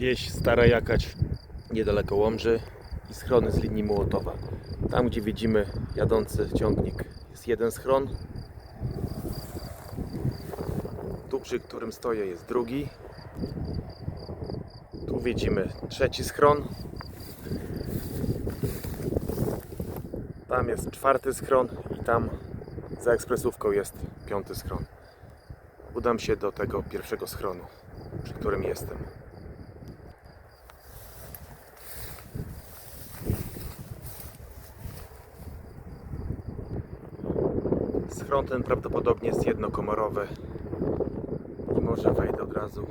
Wieś Stara Jakać, niedaleko Łomży i schrony z linii Mołotowa. Tam, gdzie widzimy jadący ciągnik, jest jeden schron. Tu, przy którym stoję, jest drugi. Tu widzimy trzeci schron. Tam jest czwarty schron i tam za ekspresówką jest piąty schron. Udam się do tego pierwszego schronu, przy którym jestem. Schron ten prawdopodobnie jest jednokomorowy i może wejdę od razu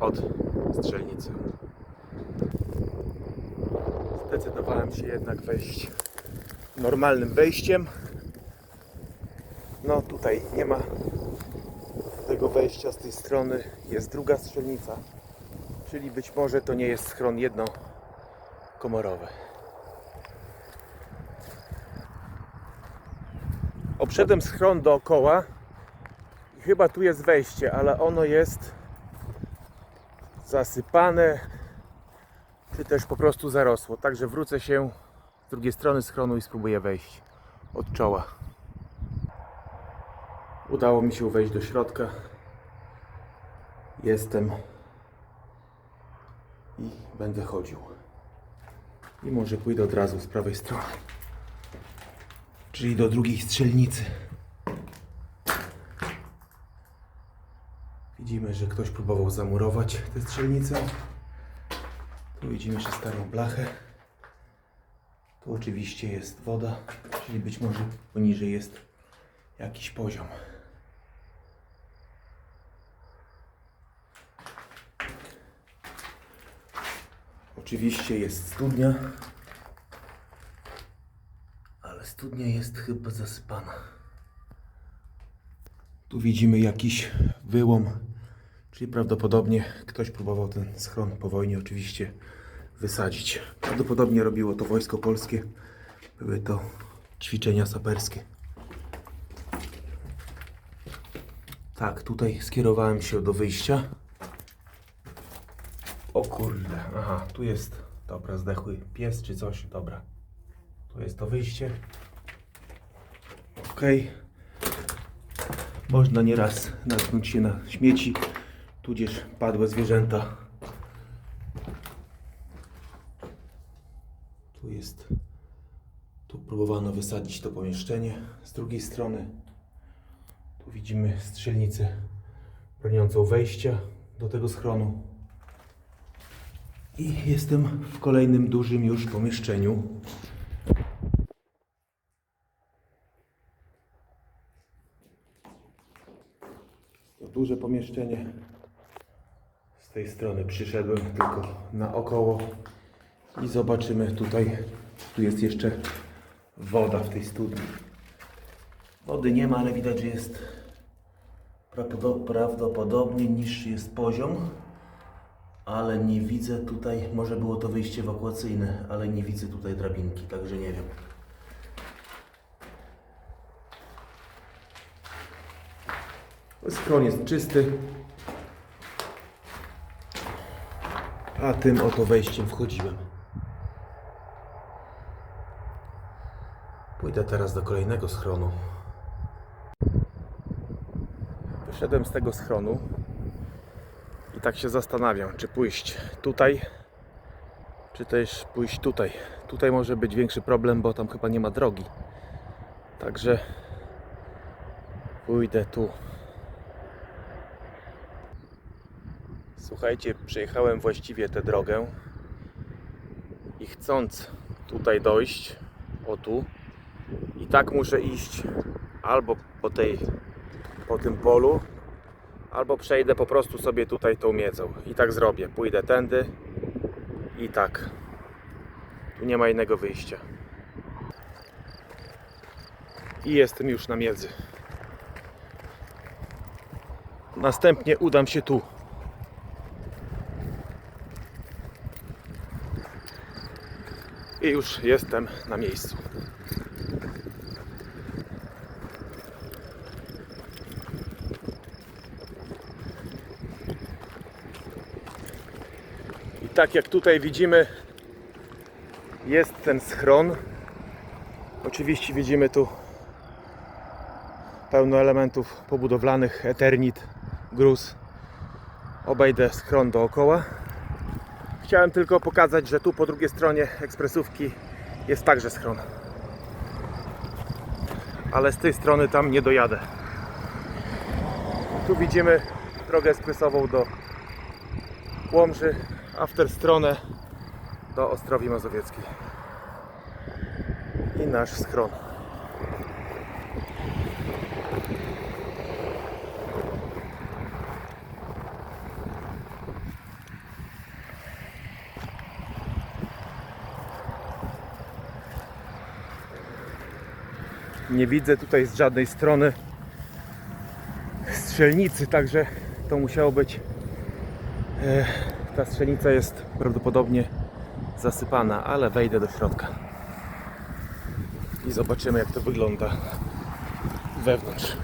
od strzelnicy. Zdecydowałem się jednak wejść normalnym wejściem. No tutaj nie ma tego wejścia z tej strony. Jest druga strzelnica, czyli być może to nie jest schron jednokomorowy. Obszedłem schron dookoła i chyba tu jest wejście, ale ono jest zasypane czy też po prostu zarosło. Także wrócę się z drugiej strony schronu i spróbuję wejść od czoła. Udało mi się wejść do środka. Jestem i będę chodził. I może pójdę od razu z prawej strony. Czyli do drugiej strzelnicy. Widzimy, że ktoś próbował zamurować tę strzelnicę. Tu widzimy jeszcze starą blachę. Tu oczywiście jest woda, czyli być może poniżej jest jakiś poziom. Oczywiście jest studnia, studnia jest chyba zasypana. Tu widzimy jakiś wyłom, czyli prawdopodobnie ktoś próbował ten schron po wojnie oczywiście wysadzić. Prawdopodobnie robiło to wojsko polskie. Były to ćwiczenia saperskie. Tak, tutaj skierowałem się do wyjścia. O kurde, aha, tu jest, dobra, zdechły pies czy coś, dobra. Tu jest to wyjście. Ok. Można nieraz natknąć się na śmieci, tudzież padłe zwierzęta. Tu jest, tu próbowano wysadzić to pomieszczenie. Z drugiej strony, tu widzimy strzelnicę broniącą wejścia do tego schronu. I jestem w kolejnym dużym już pomieszczeniu. To duże pomieszczenie. Z tej strony przyszedłem tylko naokoło i zobaczymy tutaj. Tu jest jeszcze woda w tej studni. Wody nie ma, ale widać, że jest prawdo- prawdopodobnie niższy jest poziom ale nie widzę tutaj, może było to wyjście ewakuacyjne, ale nie widzę tutaj drabinki, także nie wiem. Skron jest czysty. A tym oto wejściem wchodziłem. Pójdę teraz do kolejnego schronu. Wyszedłem z tego schronu i tak się zastanawiam, czy pójść tutaj, czy też pójść tutaj. Tutaj może być większy problem, bo tam chyba nie ma drogi. Także pójdę tu. Słuchajcie, przejechałem właściwie tę drogę i chcąc tutaj dojść, o tu, i tak muszę iść albo po tej, po tym polu, albo przejdę po prostu sobie tutaj tą miedzą. I tak zrobię. Pójdę tędy i tak. Tu nie ma innego wyjścia. I jestem już na miedzy. Następnie udam się tu. I już jestem na miejscu. tak jak tutaj widzimy, jest ten schron. Oczywiście widzimy tu pełno elementów pobudowlanych, eternit, gruz. Obejdę schron dookoła. Chciałem tylko pokazać, że tu po drugiej stronie ekspresówki jest także schron. Ale z tej strony tam nie dojadę. Tu widzimy drogę ekspresową do Łomży, a w tę stronę do Ostrowi Mazowieckiej. I nasz schron. Nie widzę tutaj z żadnej strony strzelnicy, także to musiało być. E, ta strzelnica jest prawdopodobnie zasypana, ale wejdę do środka i zobaczymy, jak to wygląda wewnątrz.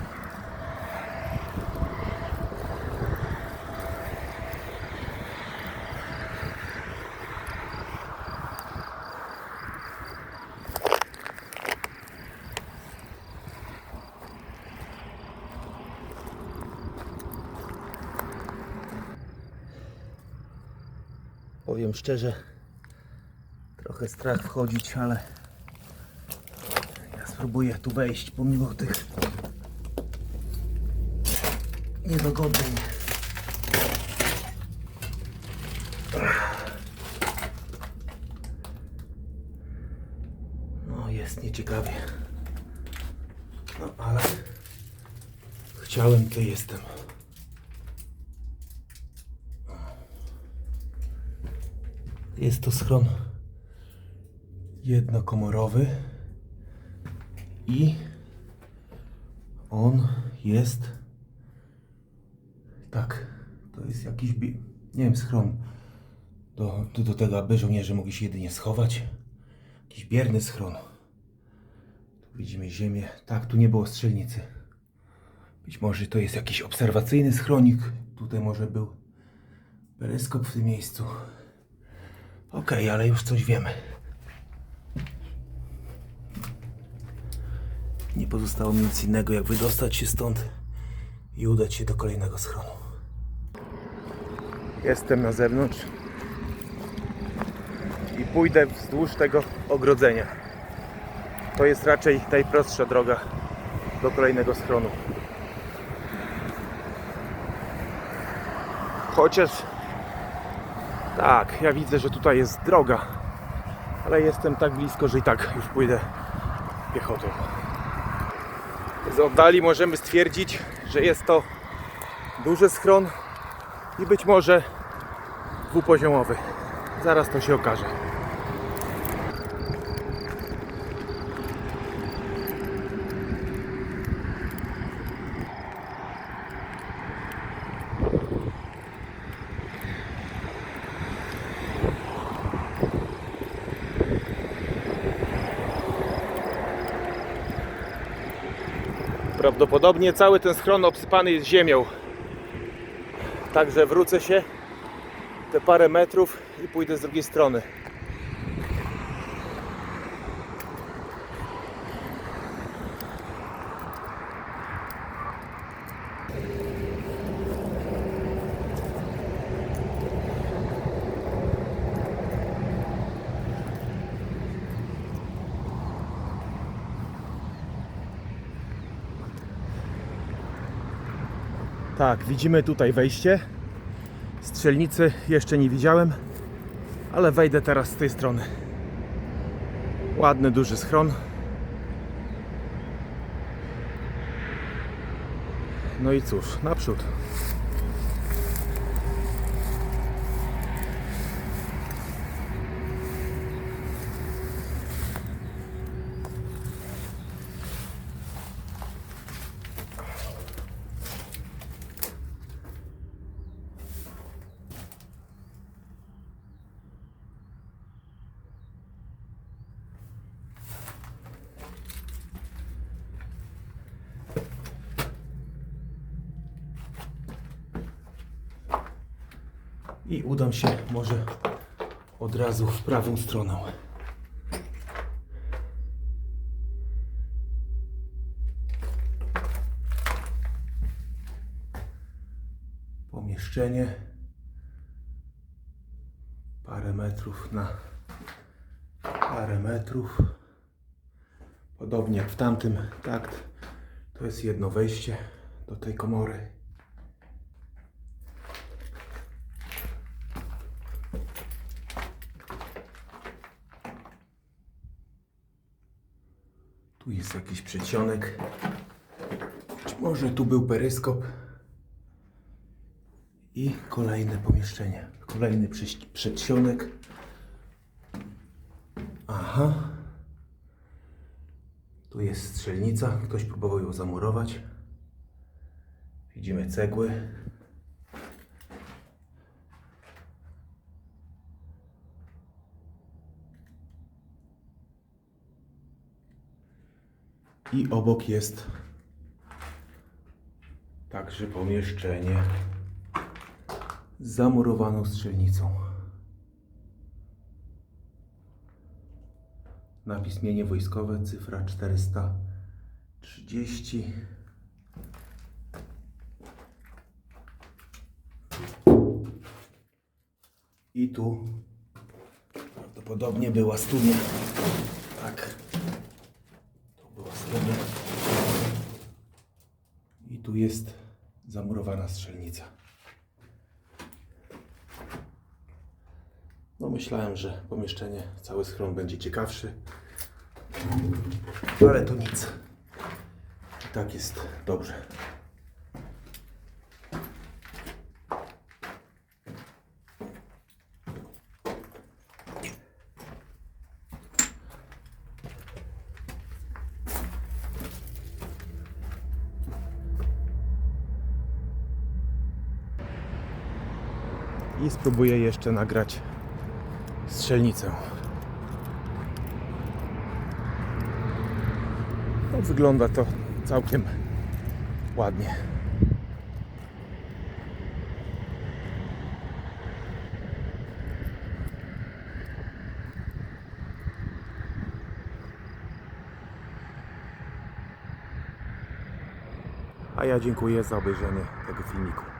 Powiem szczerze, trochę strach wchodzić, ale ja spróbuję tu wejść pomimo tych niedogodnień. No jest nieciekawie. No ale chciałem, to jestem. Jest to schron jednokomorowy i on jest tak, to jest jakiś nie wiem, schron do, do, do tego, aby żołnierze mogli się jedynie schować. Jakiś bierny schron. Tu widzimy ziemię. Tak, tu nie było strzelnicy. Być może to jest jakiś obserwacyjny schronik. Tutaj może był pereskop w tym miejscu. Okej, ale już coś wiemy. Nie pozostało mi nic innego, jak wydostać się stąd i udać się do kolejnego schronu. Jestem na zewnątrz i pójdę wzdłuż tego ogrodzenia. To jest raczej najprostsza droga do kolejnego schronu. Chociaż tak, ja widzę, że tutaj jest droga, ale jestem tak blisko, że i tak już pójdę piechotą. Z oddali możemy stwierdzić, że jest to duży schron i być może dwupoziomowy. Zaraz to się okaże. Prawdopodobnie cały ten schron obsypany jest ziemią. Także wrócę się te parę metrów i pójdę z drugiej strony. Tak, widzimy tutaj wejście. Strzelnicy jeszcze nie widziałem, ale wejdę teraz z tej strony. Ładny, duży schron. No i cóż, naprzód. I udam się może od razu w prawą stronę. Pomieszczenie. Parę metrów na parę metrów. Podobnie jak w tamtym takt. To jest jedno wejście do tej komory. Tu jest jakiś przedsionek. Być może tu był peryskop. I kolejne pomieszczenie. Kolejny przedsionek. Aha. Tu jest strzelnica. Ktoś próbował ją zamurować. Widzimy cegły. I obok jest także pomieszczenie z zamurowaną strzelnicą. Napis mienie wojskowe, cyfra 430. I tu prawdopodobnie była studnia. Tak. Tu była studnia. I tu jest zamurowana strzelnica. No myślałem, że pomieszczenie, cały schron będzie ciekawszy. Ale to nic. I tak jest dobrze. I spróbuję jeszcze nagrać strzelnicę. No, wygląda to całkiem ładnie. A ja dziękuję za obejrzenie tego filmiku.